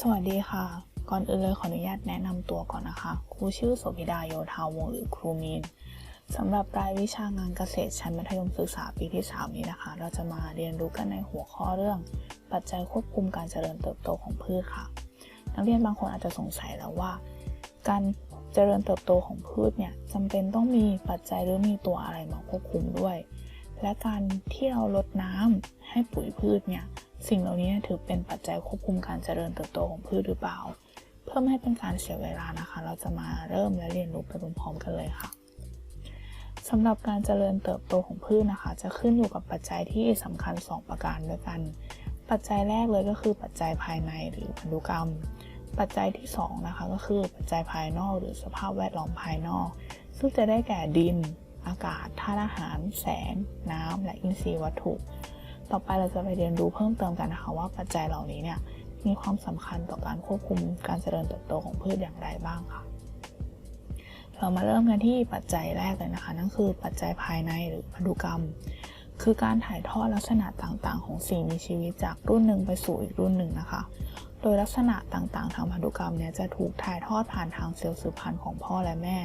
สวัสดีค่ะ ก่อนอื่นเลยขออนุญาตแนะนำตัวก่อนนะคะ ครูชื่อโสภิดาโยธาวงศ์หรือครูมีนสำหรับรายวิชางานเกษตรชั้นมัธยมศึกษาปีที่ 3 นี้นะคะ เราจะมาเรียนรู้กันในหัวข้อเรื่อง ปัจจัยควบคุมการเจริญเติบโตของพืชค่ะ นักเรียนบางคนอาจจะสงสัยแล้วว่า การเจริญเติบโตของพืชเนี่ยจำเป็นต้องมีปัจจัยหรือมีตัวอะไรมาควบคุมด้วย และการที่เราลดน้ำให้ปุ๋ยพืชเนี่ย สิ่งเหล่านี้ถือเป็นปัจจัยควบคุมการเจริญเติบโตของพืชหรือเปล่า เพื่อไม่ให้เป็นการเสียเวลานะคะ เราจะมาเริ่มและเรียนรู้ไปพร้อมๆกันเลยค่ะสำหรับการเจริญเติบโตของพืชนะคะ จะขึ้นอยู่กับปัจจัยที่สำคัญ 2 ประการด้วยกัน ปัจจัยแรกเลยก็คือปัจจัยภายในหรือพันธุกรรม ปัจจัยที่2นะคะก็คือปัจจัยภายนอกหรือสภาพแวดล้อมภายนอก ซึ่งจะได้แก่ดิน อากาศธาตุอาหาร แสง น้ำและอินทรีย์วัตถุ ต่อไปเราจะไปเรียนรู้เพิ่มเติมกันนะคะว่าปัจจัยเหล่านี้เนี่ยมีความสำคัญต่อการควบคุมการเจริญเติบโตของพืชอย่างไรบ้างค่ะ เรามาเริ่มกันที่ปัจจัยแรกเลยนะคะ นั่นคือปัจจัยภายในหรือพันธุกรรม คือการถ่ายทอดลักษณะต่างๆ ของสิ่งมีชีวิตจากรุ่นหนึ่งไปสู่อีกรุ่นหนึ่งนะคะ โดยลักษณะต่างๆ ทางพันธุกรรมเนี่ยจะถูกถ่ายทอดผ่านทางเซลล์สืบพันธุ์ของพ่อและแม่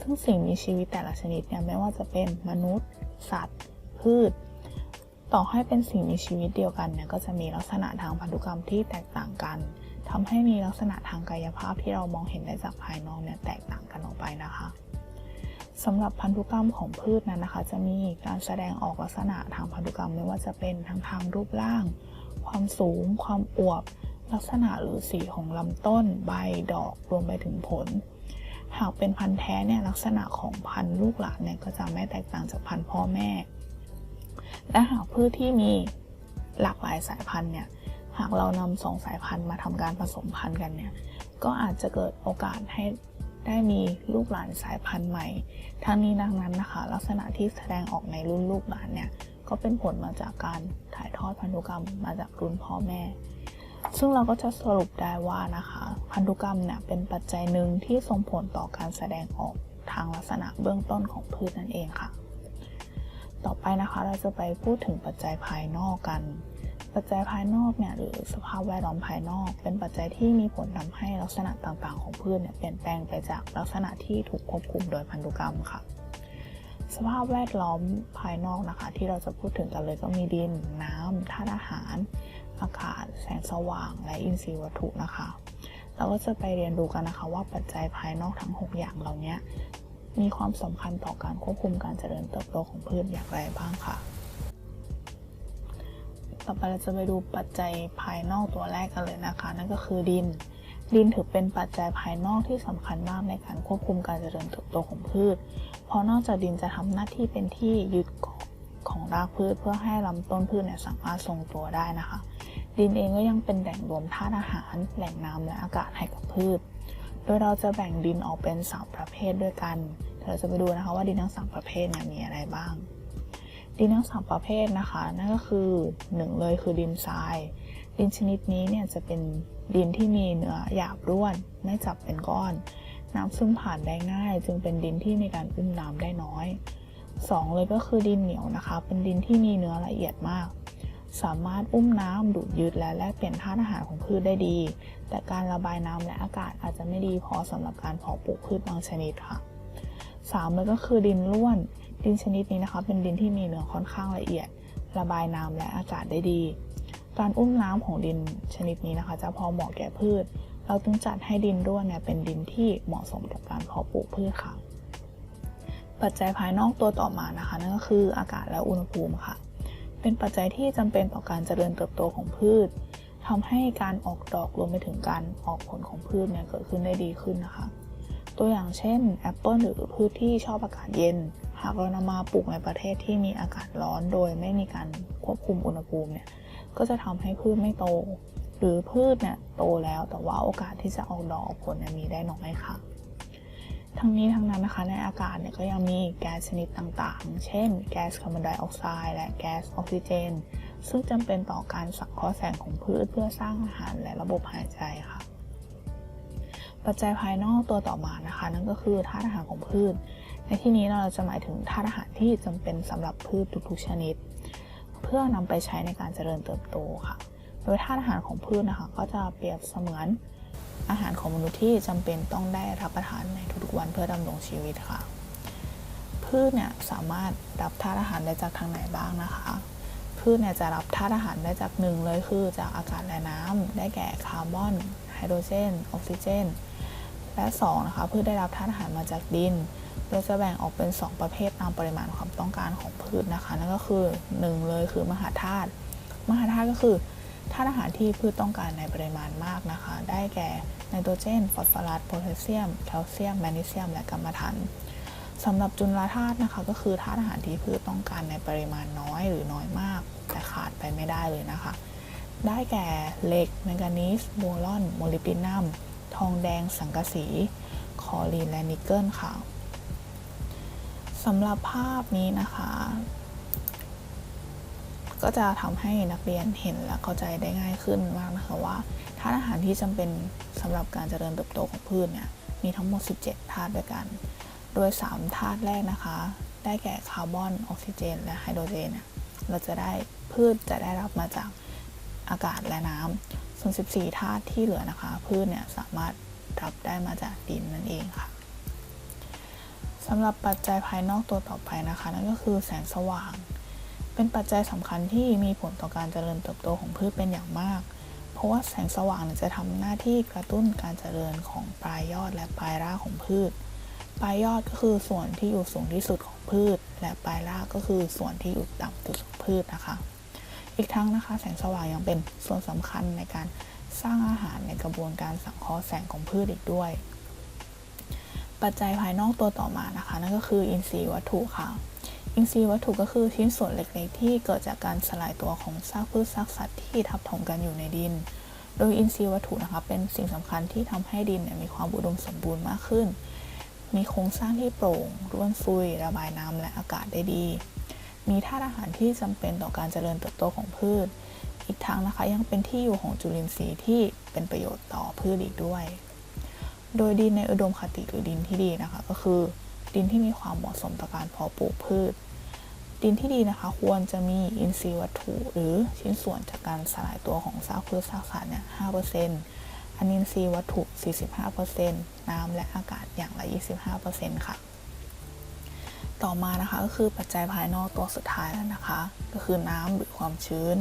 ซึ่งสิ่งมีชีวิตแต่ละชนิดเนี่ยไม่ว่าจะเป็นมนุษย์ สัตว์ พืช ต่อให้เป็นสิ่งมีชีวิตเดียวกันเนี่ยก็จะมีลักษณะทางพันธุกรรมที่แตกต่างกันทำให้มีลักษณะทางกายภาพที่เรามองเห็นได้จากภายนอกเนี่ยแตกต่างกันออกไปนะคะสำหรับพันธุกรรมของพืชนั้นนะคะ จะมีการแสดงออกลักษณะทางพันธุกรรมไม่ว่าจะเป็นทั้งทางรูปร่าง ความสูง ความอวบ ลักษณะหรือสีของลำต้น ใบดอกรวมไปถึงผล หากเป็นพันธุ์แท้เนี่ยลักษณะของพันธุ์ลูกหลานเนี่ยก็จะไม่แตกต่างจากพันธุ์พ่อแม่ และหากพืชที่มีหลากหลายสายพันธุ์เนี่ยหากเรานำสองสายพันธุ์มาทำการผสมพันธุ์กันเนี่ยก็อาจจะเกิดโอกาสให้ได้มีลูกหลานสายพันธุ์ใหม่ ทั้งนี้ดังนั้นนะคะ ลักษณะที่แสดงออกในรุ่นลูกหลานเนี่ยก็เป็นผลมาจากการถ่ายทอดพันธุกรรมมาจากรุ่นพ่อแม่ ซึ่งเราก็จะสรุปได้ว่านะคะ พันธุกรรมเนี่ยเป็นปัจจัยหนึ่งที่ส่งผลต่อการแสดงออกทางลักษณะเบื้องต้นของพืชนั่นเองค่ะ ต่อไปนะคะเราจะไปพูดถึงปัจจัยภายนอกกัน ปัจจัยภายนอกเนี่ยหรือสภาพแวดล้อมภายนอก เป็นปัจจัยที่มีผลทำให้ลักษณะต่างๆ ของพืชเนี่ยเปลี่ยนแปลงไปจากลักษณะที่ถูกควบคุมโดยพันธุกรรมค่ะ สภาพแวดล้อมภายนอกนะคะ ที่เราจะพูดถึงกันเลยก็มีดิน น้ำธาตุอาหาร อากาศ แสงสว่าง และอินทรีย์วัตถุนะคะ เราก็จะไปเรียนรู้กันนะคะว่าปัจจัยภายนอกทั้ง 6 อย่างเหล่านี้ มีความสำคัญต่อการควบคุมการเจริญเติบโตของพืชอย่างไรบ้างค่ะ ต่อไปเราจะไปดูปัจจัยภายนอกตัวแรกกันเลยนะคะ นั่นก็คือดิน ดินถือเป็นปัจจัยภายนอกที่สำคัญมากในการควบคุมการเจริญเติบโตของพืช เพราะนอกจากดินจะทำหน้าที่เป็นที่ยึดเกาะของรากพืชเพื่อให้ลำต้นพืชเนี่ยสามารถทรงตัวได้นะคะ ดินเองก็ยังเป็นแหล่งรวมธาตุอาหาร แหล่งน้ำและอากาศให้กับพืช โดยเราจะแบ่งดินออกเป็นสามประเภทด้วยกันเราจะไปดูนะคะว่าดินทั้งสามประเภทเนี่ยมีอะไรบ้าง ดินทั้งสามประเภทนะคะ นั่นก็คือหนึ่งเลยคือดินทราย ดินชนิดนี้เนี่ยจะเป็นดินที่มีเนื้อหยาบร่วน ไม่จับเป็นก้อน น้ำซึมผ่านได้ง่าย จึงเป็นดินที่มีการอุ้มน้ำได้น้อย 2 เลยก็คือดินเหนียวนะคะ เป็นดินที่มีเนื้อละเอียดมาก สามารถอุ้มน้ำดูดยืดและแลกเปลี่ยนธาตุอาหารของพืชได้ดี แต่การระบายน้ำและอากาศอาจจะไม่ดีพอสำหรับการเพาะปลูกพืชบางชนิดค่ะ3เลยก็คือดินร่วน ดินชนิดนี้นะคะเป็นดินที่มีเนื้อค่อนข้างละเอียด ระบายน้ำและอากาศได้ดี การอุ้มน้ำของดินชนิดนี้นะคะ จะพอเหมาะแก่พืช เราจึงจัดให้ดินร่วนเนี่ยเป็นดินที่เหมาะสมกับการเพาะปลูกพืชค่ะ ปัจจัยภายนอกตัวต่อมานะคะนั่นก็คืออากาศและอุณหภูมิค่ะ เป็นปัจจัยที่จำเป็นต่อการเจริญเติบโตของพืชทำให้การออกดอกรวมไปถึงการออกผลของพืชเนี่ยเกิดขึ้นได้ดีขึ้นนะคะ ตัวอย่างเช่นแอปเปิลหรือพืชที่ชอบอากาศเย็น หากเรานำมาปลูกในประเทศที่มีอากาศร้อนโดยไม่มีการควบคุมอุณหภูมิเนี่ยก็จะทำให้พืชไม่โต หรือพืชเนี่ยโตแล้วแต่ว่าโอกาสที่จะออกดอกออกผลมีได้น้อยค่ะ ทั้งนี้ทั้งนั้นนะคะในอากาศเนี่ยก็ยังมีแก๊สชนิดต่างๆ เช่น แก๊สคาร์บอนไดออกไซด์และแก๊สออกซิเจน ซึ่งจำเป็นต่อการสังเคราะห์แสงของพืชเพื่อสร้างอาหารและระบบหายใจค่ะ ปัจจัยภายนอกตัวต่อมานะคะ นั่นก็คือธาตุอาหารของพืช ในที่นี้เราจะหมายถึงธาตุอาหารที่จำเป็นสำหรับพืชทุกๆชนิด เพื่อนำไปใช้ในการเจริญเติบโตค่ะ โดยธาตุอาหารของพืชนะคะ ก็จะเปรียบเสมือน อาหารของมนุษย์ที่จำเป็นต้องได้รับประทานในทุกๆวันเพื่อดำรงชีวิตค่ะ พืชเนี่ยสามารถรับธาตุอาหารได้จากทางไหนบ้างนะคะ พืชเนี่ยจะรับธาตุอาหารได้จากหนึ่งเลยคือจากอากาศและน้ำได้แก่คาร์บอนไฮโดรเจนออกซิเจน และ2นะคะพืชได้รับธาตุอาหารมาจากดินโดยจะแบ่งออกเป็น 2 ประเภทตามปริมาณความต้องการของพืชนะคะนั่นก็คือ 1 เลยคือมหาธาตุมหาธาตุก็คือ ธาตุอาหารที่พืชต้องการในปริมาณมากนะคะ ได้แก่ไนโตรเจน ฟอสฟอรัส โพแทสเซียม แคลเซียม แมกนีเซียม และกัมมันถันสำหรับจุลธาตุนะคะก็คือธาตุอาหารที่พืชต้องการในปริมาณน้อยหรือน้อยมาก แต่ขาดไปไม่ได้เลยนะคะ ได้แก่เหล็กแมงกานีสโบรอน โมลิบดินัม ทองแดง สังกะสี คอลีนและนิกเกิลค่ะสำหรับภาพนี้นะคะ ก็จะทำให้นักเรียนเห็นและเข้าใจได้ง่ายขึ้นมากนะคะว่าธาตุอาหารที่จำเป็นสำหรับการเจริญเติบโตของพืชเนี่ยมีทั้งหมด 17 ธาตุด้วยกัน โดย 3 ธาตุแรกนะคะ ได้แก่คาร์บอนออกซิเจน และไฮโดรเจนเนี่ยเราจะได้พืชจะได้รับมาจากอากาศและน้ำส่วน 14 ธาตุที่เหลือนะคะ พืชเนี่ยสามารถรับได้มาจากดินนั่นเองค่ะสำหรับปัจจัยภายนอกตัวต่อไปนะคะ นั่นก็คือแสงสว่าง เป็นปัจจัยสำคัญที่มีผลต่อการเจริญเติบโตของพืชเป็นอย่างมาก เพราะว่าแสงสว่างจะทำหน้าที่กระตุ้นการเจริญของปลายยอดและปลายรากของพืช ปลายยอดก็คือส่วนที่อยู่สูงที่สุดของพืช และปลายรากก็คือส่วนที่อยู่ต่ำที่สุดของพืชนะคะ อีกทั้งนะคะ แสงสว่างยังเป็นส่วนสำคัญในการสร้างอาหารในกระบวนการสังเคราะห์แสงของพืชอีกด้วย ปัจจัยภายนอกตัวต่อมานะคะ นั่นก็คืออินทรีย์วัตถุค่ะ อินทรีย์วัตถุก็คือชิ้นส่วนเล็กๆ ที่เกิดจากการสลายตัวของซากพืชซากสัตว์ที่ทับถมกันอยู่ในดิน โดยอินทรีย์วัตถุนะคะเป็นสิ่งสำคัญที่ทำให้ดินเนี่ยมีความอุดมสมบูรณ์มากขึ้น มีโครงสร้างที่โปร่งร่วนซุย ระบายน้ำและอากาศได้ดี มีธาตุอาหารที่จำเป็นต่อการเจริญเติบโตของพืช อีกทั้งนะคะยังเป็นที่อยู่ของจุลินทรีย์ที่เป็นประโยชน์ต่อพืชอีกด้วย โดยดินในอุดมคติหรือดินที่ดีนะคะก็คือ ดินที่มีความเหมาะสมต่อการเพาะปลูกพืช ดินที่ดีนะคะ ควรจะมีอินทรีย์วัตถุ หรือชิ้นส่วนจากการสลายตัวของซากพืชซากสัตว์เนี่ย5%อันอินทรีย์วัตถุ 45%น้ำและอากาศอย่างละ 25%ค่ะ ต่อมานะคะก็คือปัจจัยภายนอกตัวสุดท้ายแล้วนะคะ ก็คือน้ำหรือความชื้น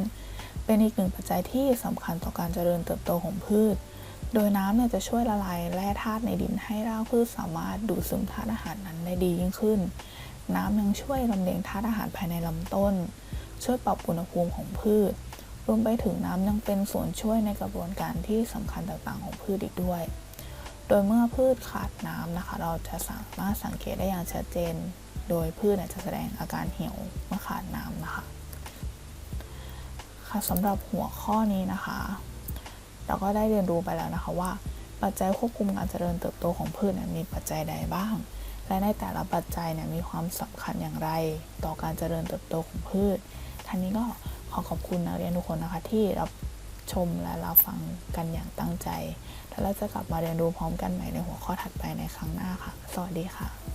เป็นอีกหนึ่งปัจจัยที่สำคัญต่อการเจริญเติบโตของพืช โดยน้ำเนี่ยจะช่วยละลายแร่ธาตุในดินให้รากพืชสามารถดูดซึมธาตุอาหารนั้นได้ดียิ่งขึ้น น้ำยังช่วยลำเลียงธาตุอาหารภายในลำต้น ช่วยปรับอุณหภูมิของพืช รวมไปถึงน้ำยังเป็นส่วนช่วยในกระบวนการที่สำคัญต่างๆ ของพืชอีกด้วย โดยเมื่อพืชขาดน้ำนะคะ เราจะสามารถสังเกตได้อย่างชัดเจน โดยพืชจะแสดงอาการเหี่ยวเมื่อขาดน้ำนะคะค่ะสำหรับหัวข้อนี้นะคะ เราก็ได้เรียนรู้ไปแล้วนะคะว่าปัจจัยควบคุมการเจริญเติบโตของพืชมีปัจจัยใดบ้าง และในแต่ละปัจจัยเนี่ยมีความสำคัญอย่างไร ต่อการเจริญเติบโตของพืชท่านนี้ก็ขอขอบคุณนักเรียนทุกคนนะคะที่รับชมและรับฟังกันอย่างตั้งใจ แล้วเราจะกลับมาเรียนรู้พร้อมกันใหม่ในหัวข้อถัดไปในครั้งหน้าค่ะ สวัสดีค่ะ